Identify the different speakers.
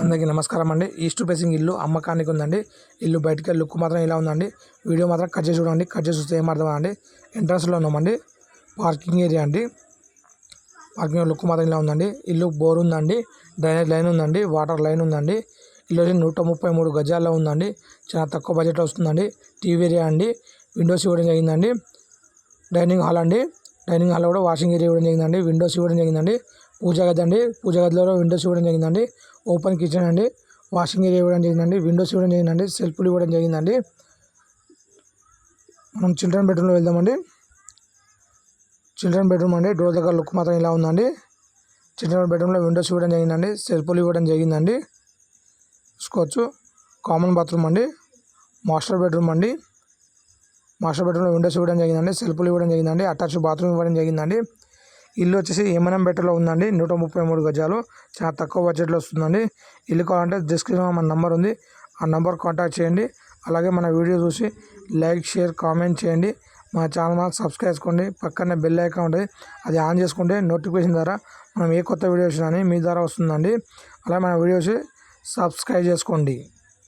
Speaker 1: అందరికీ నమస్కారం అండి. ఈస్ట్ ఫేసింగ్ ఇల్లు అమ్మకానికి ఉందండి. ఇల్లు బయటికి లుక్ మాత్రం ఇలా ఉందండి. వీడియో మాత్రం కట్ చేసి చూడండి. కట్ చేసి చూస్తే ఏమర్థం అండి ఎంట్రన్స్లో ఉన్నామండి. పార్కింగ్ ఏరియా అండి. పార్కింగ్ లుక్ మాత్రం ఇలా ఉందండి. ఇల్లు బోర్ ఉందండి. డ్రైనేజ్ లైన్ ఉందండి. వాటర్ లైన్ ఉందండి. ఇల్లు వచ్చి నూట ముప్పై మూడు గజాల్లో ఉందండి. చాలా తక్కువ బడ్జెట్లో వస్తుందండి. టీవీ ఏరియా అండి. విండోస్ ఇవ్వడం జరిగిందండి. డైనింగ్ హాల్ అండి. డైనింగ్ హాల్లో కూడా వాషింగ్ ఏరియా ఇవ్వడం జరిగిందండి. విండోస్ ఇవ్వడం జరిగిందండి. పూజ గది అండి. పూజ గదిలో విండోస్ ఇవ్వడం జరిగిందండి. ఓపెన్ కిచెన్ అండి. వాషింగ్ ఏరియా ఇవ్వడం జరిగిందండి. విండోస్ ఇవ్వడం జరిగిందండి. సెల్ఫ్లు ఇవ్వడం జరిగిందండి. మనం చిల్డ్రన్ బెడ్రూమ్లో వెళ్దామండి. చిల్డ్రన్ బెడ్రూమ్ అండి. డోర్ దగ్గర లుక్ మాత్రం ఇలా ఉందండి. చిల్డ్రన్ బెడ్రూమ్లో విండోస్ ఇవ్వడం జరిగిందండి. సెల్ఫ్లు ఇవ్వడం జరిగిందండి. చూసుకోవచ్చు. కామన్ బాత్రూమ్ అండి. మాస్టర్ బెడ్రూమ్ అండి. మాస్టర్ బెడ్రూమ్లో విండోస్ ఇవ్వడం జరిగిందండి. సెల్ఫ్లు ఇవ్వడం జరిగిందండి. అటాచ్ బాత్రూమ్ ఇవ్వడం జరిగిందండి. ఇల్లు వచ్చేసి ఏమనం బెటర్లో ఉందండి. నూట ముప్పై మూడు గజాలు. చాలా తక్కువ బడ్జెట్లో వస్తుందండి. ఇల్లు కావాలంటే డిస్క్రిప్షన్లో మన నెంబర్ ఉంది. ఆ నెంబర్ కాంటాక్ట్ చేయండి. అలాగే మన వీడియో చూసి లైక్ షేర్ కామెంట్ చేయండి. మా ఛానల్ మాకు సబ్స్క్రైబ్ చేసుకోండి. పక్కనే బెల్ ఐకాన్ ఉంటుంది అది ఆన్ చేసుకుంటే నోటిఫికేషన్ ద్వారా మనం ఏ కొత్త వీడియో వచ్చినా మీ ద్వారా వస్తుందండి. అలాగే మన వీడియోస్ సబ్స్క్రైబ్ చేసుకోండి.